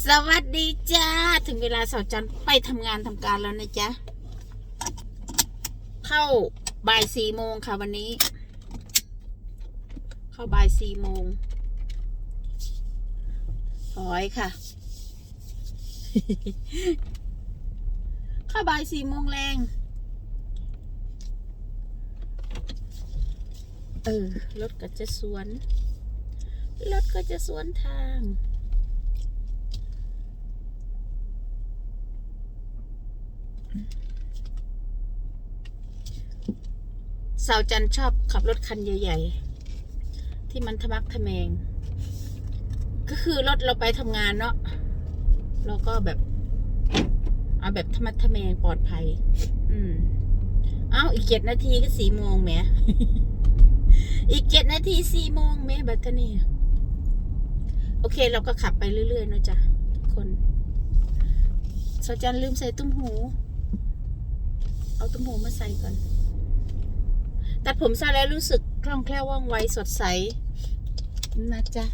สวัสดีจ้า ถึงเวลาสาวจันไปทำงานทำการแล้วนะจ๊ะ เข้าบ่ายสี่โมงค่ะวันนี้ เข้าบ่ายสี่โมงถอยค่ะ เข้าบ่ายสี่โมงแรง เออ รถก็จะสวน รถก็จะสวนทาง สาวจันชอบขับรถคันใหญ่ ๆ ที่มันทะมักทะแมง ก็คือรถเราไปทำงานเนาะเราก็แบบ เอาแบบธรรมะทะแมงปลอดภัย อืมอ้าวอีกเจ็ดนาทีก็สี่โมงแหมอีกเจ็ดนาทีสี่โมงแหม่บัตรนี่โอเค เราก็ขับไปเรื่อยๆเนะจ๊ะทุกคนสาวจันลืมใส่ตุ้มหู เอาตุ้มหูมาใส่ก่อน ตัดผมซะแล้วรู้สึกคล่องแคล่วว่องไวสดใส นะจ๊ะ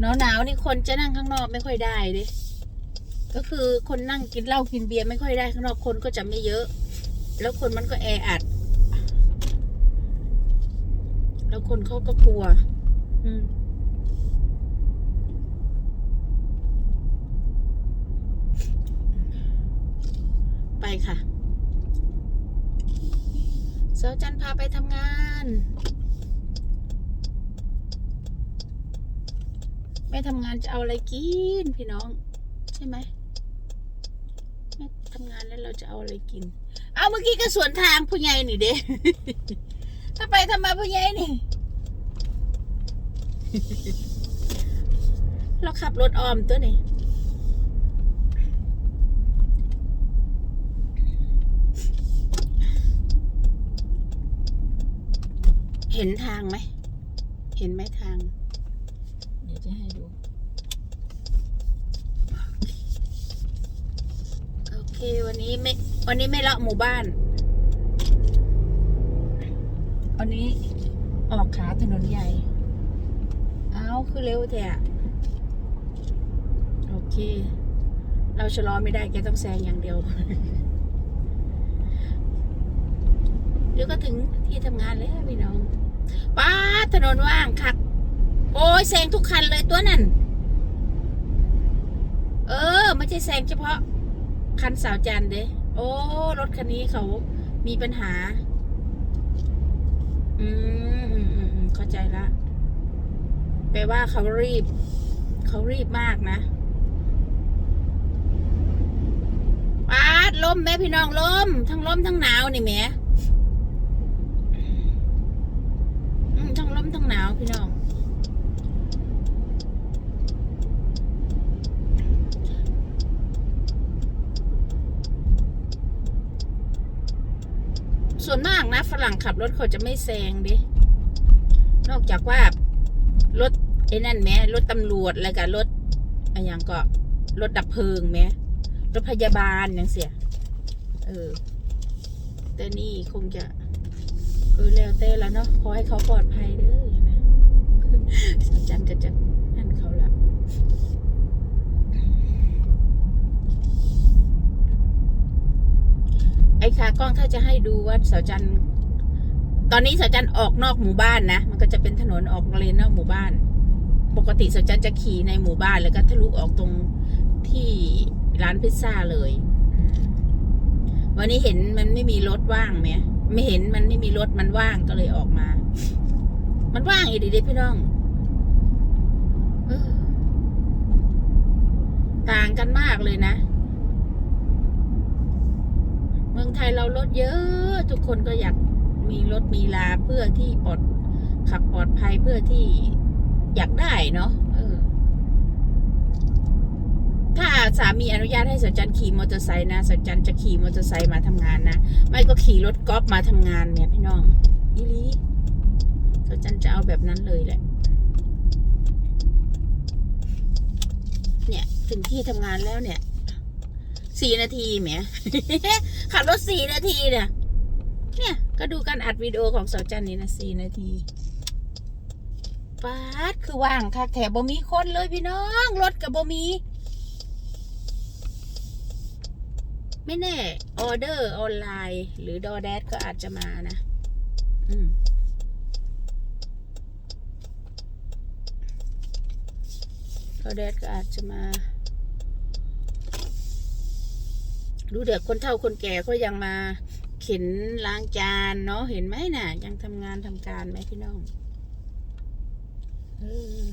หนาวหนาวๆนี่คนจะนั่งข้างนอกไม่ค่อยได้ดิก็คือคนนั่งกินเหล้ากินเบียร์ไม่ค่อยได้ข้างนอกคนก็จะไม่เยอะ แล้วคนมันก็แออัด แล้วคนเขาก็กลัว อืม ค่ะเสาจันพาไปทำงานแม่ทำงานจะเอาอะไรกินพี่น้อง ใช่ไหมแม่ทำงานแล้วเราจะเอาอะไรกิน เอาเมื่อกี้ก็สวนทางผู้ใหญ่นี่เด้ถ้าไปทำไมาผู้ใหญ่นี่ เราขับรถออมตัวนี่ ห็นทางไหม เห็นไหมทาง เดี๋ยวจะให้ดู โอเค วันนี้ไม่ วันนี้ไม่เลาะหมู่บ้าน วันนี้ออกขาถนนใหญ่ เอาคือเร็วแท้อะโอเค เราชะลอไม่ได้แกต้องแซงอย่างเดียว เดี๋ยวก็ถึงที่ทำงานแล้วพี่น้อง ป้าถนนว่างคักโอ้ยแซงทุกคันเลยตัวนั่น เออไม่ใช่แซงเฉพาะ คันสาวจันเด้โอ้ รถคันนี้เขามีปัญหา อืมอืมอืมเข้าใจละ แปลว่าเขารีบ เขารีบมากนะป้าดลมแม่พี่น้องลม ทั้งลมทั้งหนาวนี่แหม่อืมทั้งลมทั้ง หนาวพี่น้อง ส่วนมากนะฝรั่งขับรถเขาจะไม่แซงดิ นอกจากว่า รถไอ้นั่นแหม้รถตำรวจแล้วก็รถอะไรอย่างก็รถดับเพลิงแหม้รถพยาบาลอย่างเสีย เออ แต่นี่คงจะ เออแล้วแต่แล้วเนาะขอให้เขาปลอดภัยเด้ออย่างนะ สาวจันก็จะนั่นเขาละ ไอ้ขากล้องถ้าจะให้ดูว่าเสาจันตอนนี้เสาจันออกนอกหมู่บ้านนะ มันก็จะเป็นถนนออกเลนนอกหมู่บ้าน ปกติเสาจันจะขี่ในหมู่บ้านแล้วก็ทะลุออกตรงที่ร้านพิซซ่าเลย วันนี้เห็นมันไม่มีรถว่างไหมไม่เห็นมันไม่มีรถมันว่างก็เลยออกมา มันว่างอีกดิพี่น้องต่างกันมากเลยนะ เมือง ไทยเรารถเยอะ ทุกคนก็อยากมีรถมีลาเพื่อที่ปลอดขับปลอดภัยเพื่อที่อยากได้เนาะออถ้าสามีอนุญาตให้สัจจันขี่มอเตอร์ไซค์นะสัจจันจะขี่มอเตอร์ไซค์มาทำงานนะ ไม่ก็ขี่รถกอล์ฟมาทำงานเนี่ยพี่น้องอีลีสัจจันจะเอาแบบนั้นเลยแหละ เนี่ยถึงที่ทำงานแล้วเนี่ย สี่นาทีแหมขับรถสี่นาทีเนี่ย เนี่ย ก็ดูการอัดวิดีโอของสาวจันนี่นะสี่นาทีป๊าดคือว่างค่ะแถบบ่มีคนเลยพี่น้อง รถกับบ่มี ไม่แน่ ออเดอร์ออนไลน์ หรือดอแดดก็อาจจะมานะ อืมดอแดดก็อาจจะมา ดูเด็กคนเฒ่าคนแก่ก็ยังมาเข็นล้างจานเนาะเห็นไหมน่ะ ยังทำงานทำการไหมพี่น้องเออ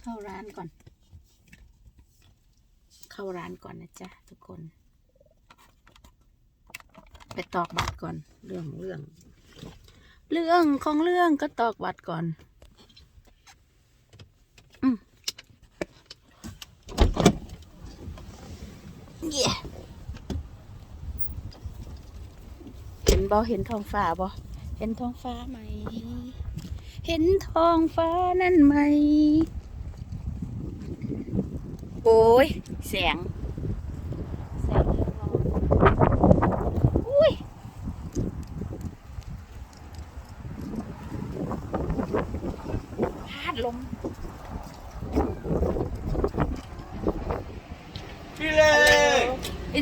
เข้าร้านก่อน เข้าร้านก่อนนะจ๊ะทุกคน ไปตอกบัตรก่อนเรื่องของเรื่อง เรื่องของเรื่องก็ตอกบัตรก่อนอืมเย่เห็นบอเห็นท้องฟ้าบอเห็นท้องฟ้าไหม เห็นท้องฟ้านั่นไหม โอ้ยแสง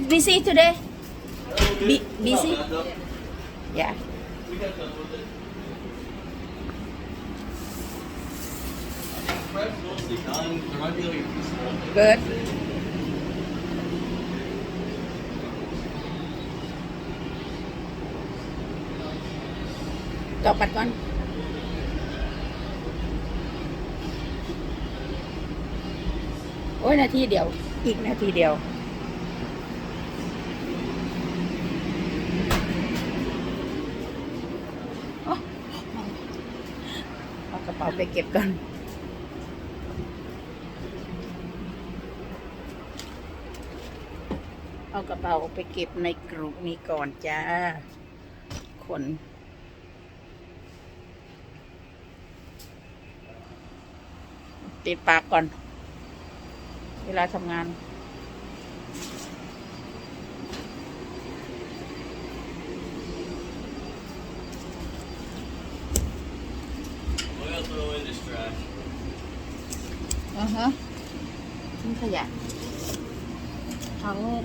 busy today? B busy? Yeah. Good. Đọc mặt con. Ôi là thi điều, ít là thi điều. ไปเก็บก่อนเอากระเป๋าไปเก็บในกรุนี้ก่อนจ้าคนติดปากก่อน เวลาทำงาน Aha. Yung kaya. Hango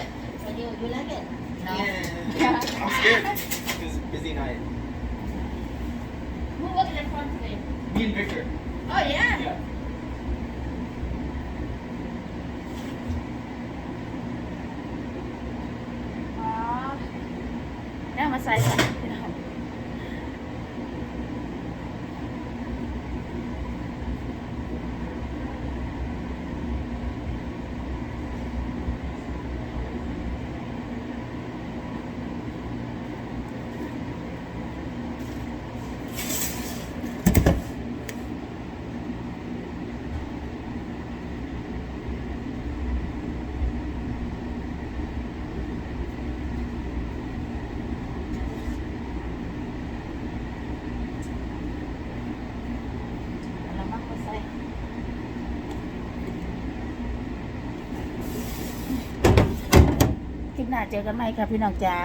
Victor. Oh, yeah. yeah. Uh, yeah, massage. เจอกันใหม่ค่ะพี่น้องจ๋า